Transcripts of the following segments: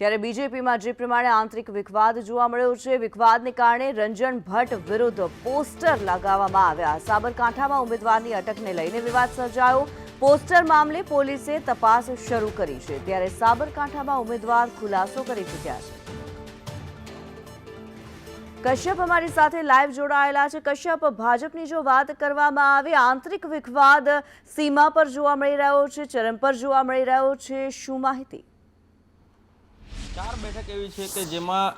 ત્યારે બીજેપીમાં જે પ્રમાણે આંતરિક વિખવાદ જોવા મળ્યો છે, વિખવાદને કારણે રંજન ભટ્ટ વિરુદ્ધ પોસ્ટર લગાવવામાં આવ્યા. સાબરકાંઠામાં ઉમેદવારની અટકને લઈને વિવાદ સર્જાયો. પોસ્ટર મામલે પોલીસે તપાસ શરૂ કરી છે. ત્યારે સાબરકાંઠામાં ઉમેદવાર ખુલાસો કરી ચૂક્યા છે. કશ્યપ અમારી સાથે લાઈવ જોડાયેલા છે. કશ્યપ, ભાજપની જો વાત કરવામાં આવે, આંતરિક વિખવાદ સીમા પર જોવા મળી રહ્યો છે, ચરમ પર જોવા મળી રહ્યો છે. શું માહિતી? ચાર બેઠક એવી છે કે જેમાં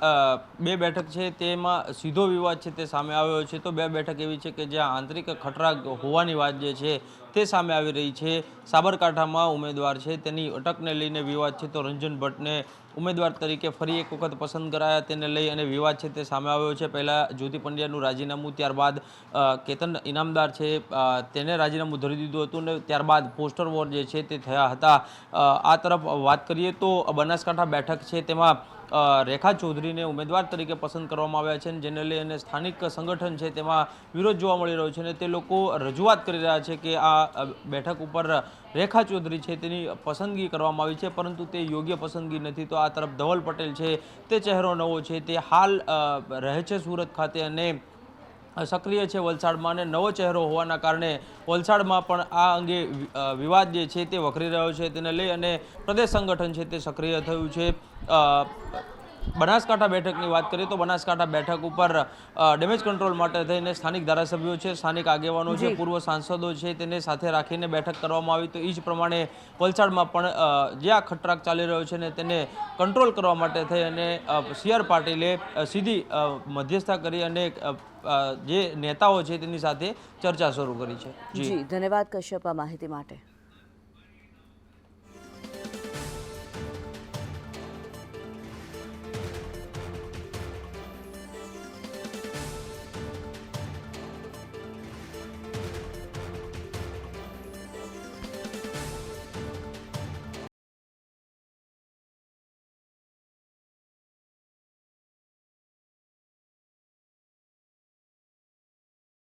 બે બેઠક છે, તેમાં સીધો વિવાદ છે, તે સામે આવ્યો છે. તો બે બેઠક એવી છે કે જ્યાં આંતરિક ખટરા હોવાની વાત જે છે, તે સામે આવી રહી છે. સાબરકાંઠામાં ઉમેદવાર છે, તેની અટકને લઈને વિવાદ છે. તો રંજન ભટ્ટને ઉમેદવાર તરીકે ફરી એક વખત પસંદ કરાયા, તેને લઈ અને વિવાદ છે, તે સામે આવ્યો છે. પહેલાં જ્યોતિ પંડ્યાનું રાજીનામું, ત્યારબાદ કેતન ઇનામદાર છે તેને રાજીનામું ધરી દીધું હતું ને ત્યારબાદ પોસ્ટર વોર જે છે, તે થયા હતા. આ તરફ વાત કરીએ તો બનાસકાંઠા બેઠક છે તેમાં રેખા ચૌધરીને ઉમેદવાર તરીકે પસંદ કરવામાં આવ્યા છે અને જેને લઈ અને સ્થાનિક સંગઠન છે તેમાં વિરોધ જોવા મળી રહ્યો છે અને તે લોકો રજૂઆત કરી રહ્યા છે કે આ બેઠક ઉપર રેખા ચૌધરી છે તેની પસંદગી કરવામાં આવી છે, પરંતુ તે યોગ્ય પસંદગી નથી. તો આ તરફ ધવલ પટેલ છે, તે ચહેરો નવો છે, તે હાલ રહે છે સુરત ખાતે અને સક્રિય છે વલસાડમાં અને નવો ચહેરો હોવાના કારણે વલસાડમાં પણ આ અંગે વિવાદ જે છે તે વકરી રહ્યો છે. તેને લઈ અને પ્રદેશ સંગઠન છે તે સક્રિય થયું છે. બનાસકાંઠા બેઠકની વાત કરીએ તો બનાસકાંઠા બેઠક ઉપર ડેમેજ કંટ્રોલ માટે થઈને સ્થાનિક ધારાસભ્યો છે સ્થાનિક આગેવાનો છે પૂર્વ સાંસદો છે તેને સાથે રાખીને બેઠક કરવામાં આવી. તો એ જ પ્રમાણે વલસાડમાં પણ જે આ ખટરાક ચાલી રહ્યો છે ને તેને કંટ્રોલ કરવા માટે થઈ અને સી આર પાટીલે સીધી મધ્યસ્થા કરી અને જે નેતાઓ છે તેની સાથે ચર્ચા શરૂ કરી છે. જી. ધન્યવાદ કશ્યપ આ માહિતી માટે.